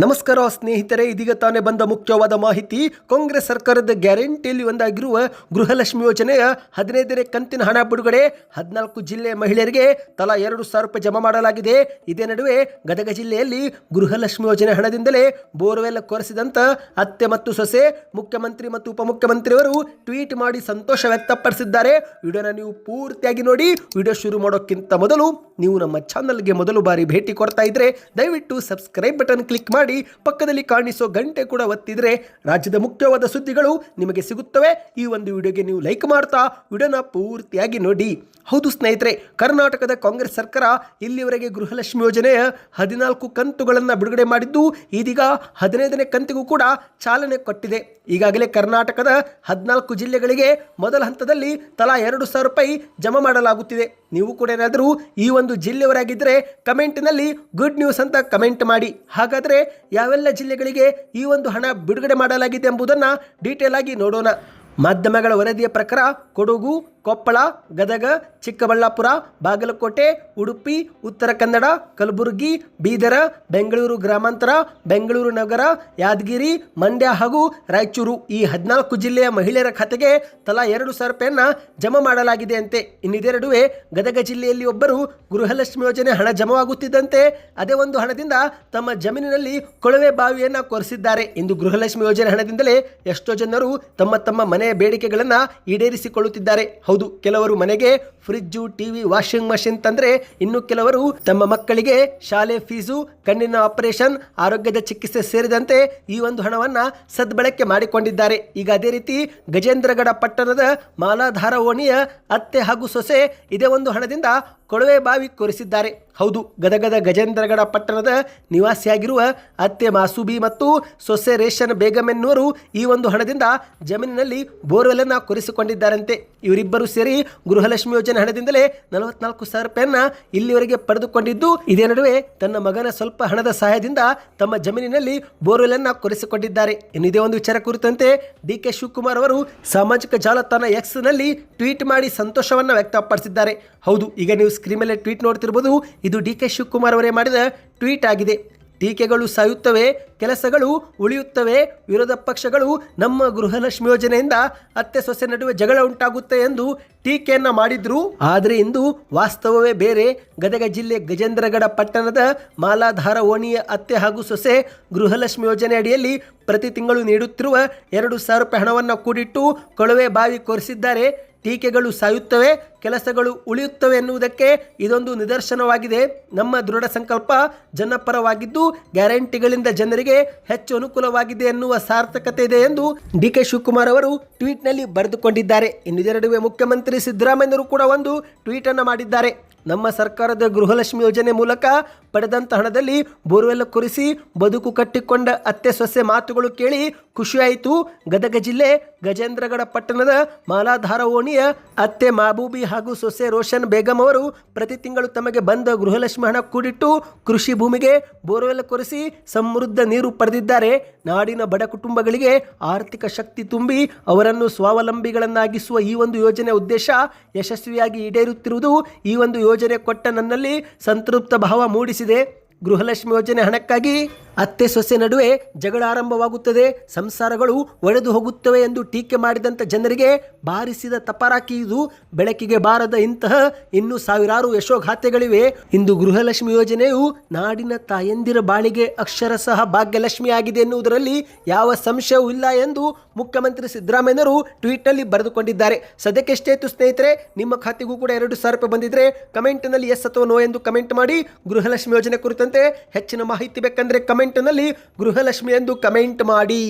ನಮಸ್ಕಾರ ಸ್ನೇಹಿತರೆ, ಇದೀಗ ತಾನೇ ಬಂದ ಮುಖ್ಯವಾದ ಮಾಹಿತಿ, ಕಾಂಗ್ರೆಸ್ ಸರ್ಕಾರದ ಗ್ಯಾರಂಟಿಯಲ್ಲಿ ಒಂದಾಗಿರುವ ಗೃಹಲಕ್ಷ್ಮಿ ಯೋಜನೆಯ ಹದಿನೈದನೇ ಕಂತಿನ ಹಣ ಬಿಡುಗಡೆ. ಹದಿನಾಲ್ಕು ಜಿಲ್ಲೆಯ ಮಹಿಳೆಯರಿಗೆ ತಲಾ ಎರಡು ಸಾವಿರ ರೂಪಾಯಿ ಜಮಾ ಮಾಡಲಾಗಿದೆ. ಇದೇ ನಡುವೆ ಗದಗ ಜಿಲ್ಲೆಯಲ್ಲಿ ಗೃಹಲಕ್ಷ್ಮಿ ಯೋಜನೆ ಹಣದಿಂದಲೇ ಬೋರ್ವೆಲ್ ಕೊರೆಸಿದಂತ ಅತ್ತೆ ಮತ್ತು ಸೊಸೆ, ಮುಖ್ಯಮಂತ್ರಿ ಮತ್ತು ಉಪಮುಖ್ಯಮಂತ್ರಿಯವರು ಟ್ವೀಟ್ ಮಾಡಿ ಸಂತೋಷ ವ್ಯಕ್ತಪಡಿಸಿದ್ದಾರೆ. ವಿಡಿಯೋನ ನೀವು ಪೂರ್ತಿಯಾಗಿ ನೋಡಿ, ವಿಡಿಯೋ ಶುರು ಮಾಡೋಕ್ಕಿಂತ ಮೊದಲು ನೀವು ನಮ್ಮ ಚಾನಲ್ಗೆ ಮೊದಲು ಬಾರಿ ಭೇಟಿ ಕೊಡ್ತಾ ಇದ್ರೆ ದಯವಿಟ್ಟು ಸಬ್ಸ್ಕ್ರೈಬ್ ಬಟನ್ ಕ್ಲಿಕ್ ಮಾಡಿ. ಪಕ್ಕದಲ್ಲಿ ಕಾಣಿಸೋ ಗಂಟೆ ಕೂಡ ಒತ್ತಿದ್ರೆ ರಾಜ್ಯದ ಮುಖ್ಯವಾದ ಸುದ್ದಿಗಳು ನಿಮಗೆ ಸಿಗುತ್ತವೆ. ಈ ಒಂದು ವಿಡಿಯೋಗೆ ನೀವು ಲೈಕ್ ಮಾಡ್ತಾ ವಿಡಿಯೋನ ಪೂರ್ತಿಯಾಗಿ ನೋಡಿ. ಹೌದು ಸ್ನೇಹಿತರೆ, ಕರ್ನಾಟಕದ ಕಾಂಗ್ರೆಸ್ ಸರ್ಕಾರ ಇಲ್ಲಿವರೆಗೆ ಗೃಹಲಕ್ಷ್ಮಿ ಯೋಜನೆಯ ಹದಿನಾಲ್ಕು ಕಂತುಗಳನ್ನು ಬಿಡುಗಡೆ ಮಾಡಿದ್ದು, ಇದೀಗ ಹದಿನೈದನೇ ಕಂತಿಗೂ ಕೂಡ ಚಾಲನೆ ಕೊಟ್ಟಿದೆ. ಈಗಾಗಲೇ ಕರ್ನಾಟಕದ ಹದಿನಾಲ್ಕು ಜಿಲ್ಲೆಗಳಿಗೆ ಮೊದಲ ಹಂತದಲ್ಲಿ ತಲಾ ಎರಡು ಸಾವಿರ ರೂಪಾಯಿ ಜಮಾ ಮಾಡಲಾಗುತ್ತಿದೆ. ನೀವು ಕೂಡ ಏನಾದರೂ ಈ ಒಂದು ಜಿಲ್ಲೆಯವರಾಗಿದ್ದರೆ ಕಮೆಂಟ್ನಲ್ಲಿ ಗುಡ್ ನ್ಯೂಸ್ ಅಂತ ಕಮೆಂಟ್ ಮಾಡಿ. ಹಾಗಾದರೆ ಯಾವೆಲ್ಲ ಜಿಲ್ಲೆಗಳಿಗೆ ಈ ಒಂದು ಹಣ ಬಿಡುಗಡೆ ಮಾಡಲಾಗಿದೆ ಎಂಬುದನ್ನು ಡೀಟೇಲ್ ಆಗಿ ನೋಡೋಣ. ಮಾಧ್ಯಮಗಳ ವರದಿಯ ಪ್ರಕಾರ ಕೊಡಗು ಕೊಪ್ಪಳ, ಗದಗ, ಚಿಕ್ಕಬಳ್ಳಾಪುರ, ಬಾಗಲಕೋಟೆ, ಉಡುಪಿ, ಉತ್ತರ ಕನ್ನಡ, ಕಲಬುರಗಿ, ಬೀದರ, ಬೆಂಗಳೂರು ಗ್ರಾಮಾಂತರ, ಬೆಂಗಳೂರು ನಗರ, ಯಾದಗಿರಿ, ಮಂಡ್ಯ ಹಾಗೂ ರಾಯಚೂರು. ಈ ಹದಿನಾಲ್ಕು ಜಿಲ್ಲೆಯ ಮಹಿಳೆಯರ ಖಾತೆಗೆ ತಲಾ ಎರಡು ಸಾವಿರ ರೂಪಾಯಿಯನ್ನು ಜಮಾ ಮಾಡಲಾಗಿದೆ ಅಂತೆ. ಇನ್ನಿದೆರಡುವೆ ಗದಗ ಜಿಲ್ಲೆಯಲ್ಲಿ ಒಬ್ಬರು ಗೃಹಲಕ್ಷ್ಮಿ ಯೋಜನೆ ಹಣ ಜಮವಾಗುತ್ತಿದ್ದಂತೆ ಅದೇ ಒಂದು ಹಣದಿಂದ ತಮ್ಮ ಜಮೀನಿನಲ್ಲಿ ಕೊಳವೆ ಬಾವಿಯನ್ನು ಕೊರೆಸಿದ್ದಾರೆ. ಇಂದು ಗೃಹಲಕ್ಷ್ಮಿ ಯೋಜನೆ ಹಣದಿಂದಲೇ ಎಷ್ಟೋ ಜನರು ತಮ್ಮ ತಮ್ಮ ಮನೆಯ ಬೇಡಿಕೆಗಳನ್ನು ಈಡೇರಿಸಿಕೊಳ್ಳುತ್ತಿದ್ದಾರೆ. ಹೌದು, ಕೆಲವರು ಮನೆಗೆ ಫ್ರಿಜ್ಜು ಟಿವಿ ವಾಷಿಂಗ್ ಮಷಿನ್ ತಂದ್ರೆ ಇನ್ನು ಕೆಲವರು ತಮ್ಮ ಮಕ್ಕಳಿಗೆ ಶಾಲೆ ಫೀಸು, ಕಣ್ಣಿನ ಆಪರೇಷನ್ ಆರೋಗ್ಯದ ಚಿಕಿತ್ಸೆ ಸೇರಿದಂತೆ ಈ ಒಂದು ಹಣವನ್ನ ಸದ್ಬಳಕೆ ಮಾಡಿಕೊಂಡಿದ್ದಾರೆ. ಈಗ ಅದೇ ರೀತಿ ಗಜೇಂದ್ರಗಡ ಪಟ್ಟಣದ ಮಾಲಾಧಾರ ಓಣಿಯ ಅತ್ತೆ ಹಾಗೂ ಸೊಸೆ ಇದೇ ಒಂದು ಹಣದಿಂದ ಕೊಳವೆ ಬಾವಿ ಕೊರೆಸಿದ್ದಾರೆ. ಹೌದು, ಗದಗದ ಗಜೇಂದ್ರಗಡ ಪಟ್ಟಣದ ನಿವಾಸಿಯಾಗಿರುವ ಅತ್ತೆ ಮಾಸೂಬಿ ಮತ್ತು ಸೊಸೆ ರೇಷನ್ ಬೇಗಂ ಎನ್ನುವರು ಈ ಒಂದು ಹಣದಿಂದ ಜಮೀನಿನಲ್ಲಿ ಬೋರ್ವೆಲ್ ಅನ್ನ ಕೊರೆಸಿಕೊಂಡಿದ್ದಾರಂತೆ. ಇವರಿಬ್ಬರು ಸೇರಿ ಗೃಹಲಕ್ಷ್ಮಿ ಯೋಜನೆ ಹಣದಿಂದಲೇ ನಲವತ್ನಾಲ್ಕು ಸಾವಿರ ರೂಪಾಯಿಯನ್ನ ಇಲ್ಲಿವರೆಗೆ ಪಡೆದುಕೊಂಡಿದ್ದು, ಇದೇ ನಡುವೆ ತನ್ನ ಮಗನ ಸ್ವಲ್ಪ ಹಣದ ಸಹಾಯದಿಂದ ತಮ್ಮ ಜಮೀನಿನಲ್ಲಿ ಬೋರ್ವೆಲ್ ಅನ್ನ ಕೊರೆಸಿಕೊಂಡಿದ್ದಾರೆ. ಇನ್ನು ಇದೇ ಒಂದು ವಿಚಾರ ಕುರಿತಂತೆ ಡಿ ಕೆ ಶಿವಕುಮಾರ್ ಅವರು ಸಾಮಾಜಿಕ ಜಾಲತಾಣ ಎಕ್ಸ್ನಲ್ಲಿ ಟ್ವೀಟ್ ಮಾಡಿ ಸಂತೋಷವನ್ನು ವ್ಯಕ್ತಪಡಿಸಿದ್ದಾರೆ. ಹೌದು, ಈಗ ನೀವು ಸ್ಕ್ರೀನ್ ಮೇಲೆ ಟ್ವೀಟ್ ನೋಡ್ತಿರ್ಬೋದು. ಇದು ಡಿ ಕೆ ಶಿವಕುಮಾರ್ ಅವರೇ ಮಾಡಿದ ಟ್ವೀಟ್ ಆಗಿದೆ. ಟೀಕೆಗಳು ಸಾಯುತ್ತವೆ, ಕೆಲಸಗಳು ಉಳಿಯುತ್ತವೆ, ವಿರೋಧ ಪಕ್ಷಗಳು ನಮ್ಮ ಗೃಹಲಕ್ಷ್ಮಿ ಯೋಜನೆಯಿಂದ ಅತ್ತೆ ಸೊಸೆ ನಡುವೆ ಜಗಳ ಉಂಟಾಗುತ್ತೆ ಎಂದು ಟೀಕೆಯನ್ನು ಮಾಡಿದ್ರು. ಆದರೆ ಇಂದು ವಾಸ್ತವವೇ ಬೇರೆ. ಗದಗ ಜಿಲ್ಲೆ ಗಜೇಂದ್ರಗಡ ಪಟ್ಟಣದ ಮಾಲಾಧಾರ ಓಣಿಯ ಅತ್ತೆ ಹಾಗೂ ಸೊಸೆ ಗೃಹಲಕ್ಷ್ಮಿ ಯೋಜನೆ ಅಡಿಯಲ್ಲಿ ಪ್ರತಿ ತಿಂಗಳು ನೀಡುತ್ತಿರುವ ಎರಡು ಸಾವಿರ ರೂಪಾಯಿ ಹಣವನ್ನು ಕೂಡಿಟ್ಟು ಕೊಳವೆ ಬಾವಿ ಕೊರೆಸಿದ್ದಾರೆ. ಟೀಕೆಗಳು ಸಾಯುತ್ತವೆ, ಕೆಲಸಗಳು ಉಳಿಯುತ್ತವೆ ಎನ್ನುವುದಕ್ಕೆ ಇದೊಂದು ನಿದರ್ಶನವಾಗಿದೆ. ನಮ್ಮ ದೃಢ ಸಂಕಲ್ಪ ಜನಪರವಾಗಿದ್ದು, ಗ್ಯಾರಂಟಿಗಳಿಂದ ಜನರಿಗೆ ಹೆಚ್ಚು ಅನುಕೂಲವಾಗಿದೆ ಎನ್ನುವ ಸಾರ್ಥಕತೆ ಇದೆ ಎಂದು ಡಿ ಕೆ ಶಿವಕುಮಾರ್ ಅವರು ಟ್ವೀಟ್ನಲ್ಲಿ ಬರೆದುಕೊಂಡಿದ್ದಾರೆ. ಇನ್ನು ನಡುವೆ ಮುಖ್ಯಮಂತ್ರಿ ಸಿದ್ದರಾಮಯ್ಯರು ಕೂಡ ಒಂದು ಟ್ವೀಟನ್ನು ಮಾಡಿದ್ದಾರೆ. ನಮ್ಮ ಸರ್ಕಾರದ ಗೃಹಲಕ್ಷ್ಮಿ ಯೋಜನೆ ಮೂಲಕ ಪಡೆದಂತ ಹಣದಲ್ಲಿ ಬೋರ್ವೆಲ್ ಕೊರೆಸಿ ಬದುಕು ಕಟ್ಟಿಕೊಂಡ ಅತ್ತೆ ಸೊಸೆ ಮಾತುಗಳು ಕೇಳಿ ಖುಷಿಯಾಯಿತು. ಗದಗ ಜಿಲ್ಲೆ ಗಜೇಂದ್ರಗಡ ಪಟ್ಟಣದ ಮಾಲಾಧಾರ ಓಣಿಯ ಅತ್ತೆ ಮಾಬೂಬಿ ಹಾಗೂ ಸೊಸೆ ರೋಷನ್ ಬೇಗಂ ಅವರು ಪ್ರತಿ ತಿಂಗಳು ತಮಗೆ ಬಂದ ಗೃಹಲಕ್ಷ್ಮಿ ಹಣ ಕೂಡಿಟ್ಟು ಕೃಷಿ ಭೂಮಿಗೆ ಬೋರ್ವೆಲ್ ಕೊರೆಸಿ ಸಮೃದ್ಧ ನೀರು ಪಡೆದಿದ್ದಾರೆ. ನಾಡಿನ ಬಡ ಕುಟುಂಬಗಳಿಗೆ ಆರ್ಥಿಕ ಶಕ್ತಿ ತುಂಬಿ ಅವರನ್ನು ಸ್ವಾವಲಂಬಿಗಳನ್ನಾಗಿಸುವ ಈ ಒಂದು ಯೋಜನೆ ಉದ್ದೇಶ ಯಶಸ್ವಿಯಾಗಿ ಈಡೇರುತ್ತಿರುವುದು. ಈ ಒಂದು ಯೋಜನೆ ಕೊಟ್ಟ ನನ್ನಲ್ಲಿ ಸಂತೃಪ್ತ ಭಾವ ಮೂಡಿಸಿದೆ ಗೃಹಲಕ್ಷ್ಮಿ ಯೋಜನೆ ಹಣಕ್ಕಾಗಿ. ಅತ್ತೆ ಸೊಸೆ ನಡುವೆ ಜಗಳ ಆರಂಭವಾಗುತ್ತದೆ, ಸಂಸಾರಗಳು ಒಡೆದು ಹೋಗುತ್ತವೆ ಎಂದು ಟೀಕೆ ಮಾಡಿದಂಥ ಜನರಿಗೆ ಬಾರಿಸಿದ ತಪರಾಕಿ ಇದು. ಬೆಳಕಿಗೆ ಬಾರದ ಇಂತಹ ಇನ್ನು ಸಾವಿರಾರು ಯಶೋಘಾತೆಗಳಿವೆ ಇಂದು ಗೃಹಲಕ್ಷ್ಮಿ ಯೋಜನೆಯು ನಾಡಿನ ತಾಯಂದಿರ ಬಾಳಿಗೆ ಅಕ್ಷರಶಃ ಭಾಗ್ಯಲಕ್ಷ್ಮಿ ಆಗಿದೆ ಎನ್ನುವುದರಲ್ಲಿ ಯಾವ ಸಂಶಯವೂ ಇಲ್ಲ ಎಂದು ಮುಖ್ಯಮಂತ್ರಿ ಸಿದ್ದರಾಮಯ್ಯನವರು ಟ್ವೀಟ್ನಲ್ಲಿ ಬರೆದುಕೊಂಡಿದ್ದಾರೆ. ಸದ್ಯಕ್ಕೆ ಇತ್ತು ಸ್ನೇಹಿತರೆ, ನಿಮ್ಮ ಖಾತೆಗೂ ಕೂಡ ಎರಡು ಸಾವಿರ ರೂಪಾಯಿ ಬಂದಿದ್ರೆ ಕಮೆಂಟ್ನಲ್ಲಿ ಎಸ್ ಅಥವಾ ನೋ ಎಂದು ಕಮೆಂಟ್ ಮಾಡಿ. ಗೃಹಲಕ್ಷ್ಮಿ ಯೋಜನೆ ಕುರಿತಂತೆ ಹೆಚ್ಚಿನ ಮಾಹಿತಿ ಬೇಕಂದ್ರೆ ಕಮೆಂಟ್ನಲ್ಲಿ ಗೃಹಲಕ್ಷ್ಮಿ ಎಂದು ಕಮೆಂಟ್ ಮಾಡಿ.